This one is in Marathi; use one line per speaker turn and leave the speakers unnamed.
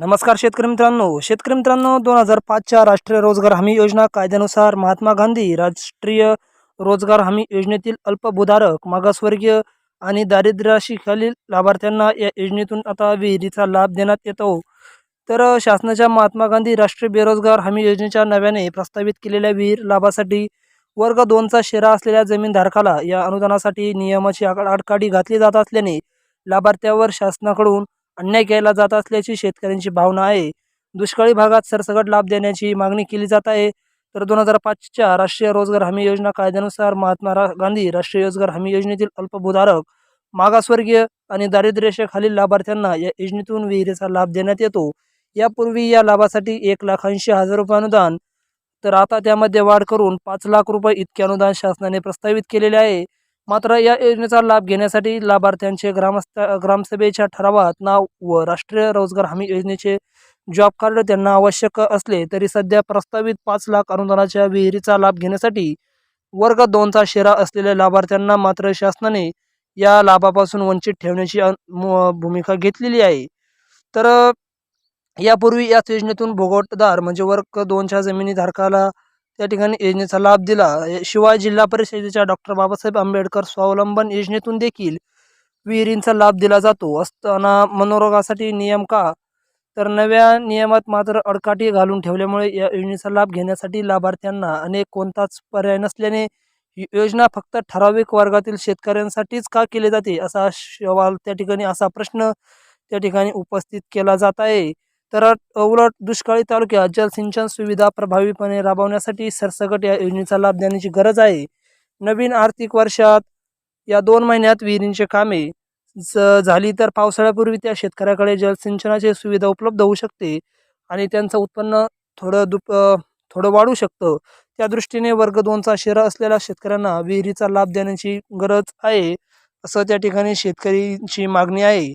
नमस्कार शेतकरी मित्रांनो. शेतकरी मित्रांनो दोन हजार पाचच्या राष्ट्रीय रोजगार हमी योजना कायद्यानुसार महात्मा गांधी राष्ट्रीय रोजगार हमी योजनेतील अल्पभूधारक मागासवर्गीय आणि दारिद्र्याशी लाभार्थ्यांना या योजनेतून आता विहिरीचा लाभ देण्यात येतो. तर शासनाच्या महात्मा गांधी राष्ट्रीय बेरोजगार हमी योजनेच्या नव्याने प्रस्तावित केलेल्या विहीर लाभासाठी वर्ग दोनचा शेरा असलेल्या जमीनधारकाला या अनुदानासाठी नियमाची आड आडकाठी घातली जात असल्याने लाभार्थ्यावर शासनाकडून अन्याय केला जात असल्याची शेतकऱ्यांची भावना आहे. दुष्काळी भागात सरसकट लाभ देण्याची मागणी केली जात आहे. तर दोन हजार पाचच्या राष्ट्रीय रोजगार हमी योजना कायद्यानुसार महात्मा गांधी राष्ट्रीय रोजगार हमी योजनेतील अल्पभूधारक मागासवर्गीय आणि दारिद्र्यरेषेखालील लाभार्थ्यांना या योजनेतून विहिरीचा लाभ देण्यात येतो. यापूर्वी या लाभासाठी एक लाख ऐंशी हजार रुपये अनुदान तर आता त्यामध्ये वाढ करून पाच लाख रुपये इतके अनुदान शासनाने प्रस्तावित केलेले आहे. मात्र या योजनेचा लाभ घेण्यासाठी लाभार्थ्यांचे ग्रामस्थ ग्रामसभेच्या ठरावात नाव व राष्ट्रीय रोजगार हमी योजनेचे जॉब कार्ड त्यांना आवश्यक असले तरी सध्या प्रस्तावित पाच लाख अनुदानाच्या विहिरीचा लाभ घेण्यासाठी वर्ग दोनचा शेरा असलेल्या लाभार्थ्यांना मात्र शासनाने या लाभापासून वंचित ठेवण्याची मु- भूमिका घेतलेली आहे. तर यापूर्वी याच योजनेतून भोगवटदार म्हणजे वर्ग दोनच्या जमिनी धारकाला त्या ठिकाणी योजनेचा लाभ दिला. शिवाय जिल्हा परिषदेच्या डॉक्टर बाबासाहेब आंबेडकर स्वावलंबन योजनेतून देखील विहिरींचा लाभ दिला जातो. असताना मनोरोगासाठी नियम का? तर नव्या नियमात मात्र अडकाठी घालून ठेवल्यामुळे या योजनेचा लाभ घेण्यासाठी लाभार्थ्यांना अनेक कोणताच पर्याय नसल्याने ही योजना फक्त ठराविक वर्गातील शेतकऱ्यांसाठीच का केली जाते? असा सवाल त्या ठिकाणी असा प्रश्न त्या ठिकाणी उपस्थित केला जात आहे. तर उलट दुष्काळी तालुक्यात जलसिंचन सुविधा प्रभावीपणे राबवण्यासाठी सरसकट या योजनेचा लाभ देण्याची गरज आहे. नवीन आर्थिक वर्षात या दोन महिन्यात विहिरींचे कामे झाली तर पावसाळ्यापूर्वी त्या शेतकऱ्याकडे जलसिंचनाची सुविधा उपलब्ध होऊ शकते आणि त्यांचं उत्पन्न थोडं दुप थोडं वाढू शकतं. त्या दृष्टीने वर्ग दोनचा शेरा असलेल्या शेतकऱ्यांना विहिरीचा लाभ देण्याची गरज आहे असं त्या ठिकाणी शेतकरीची मागणी आहे.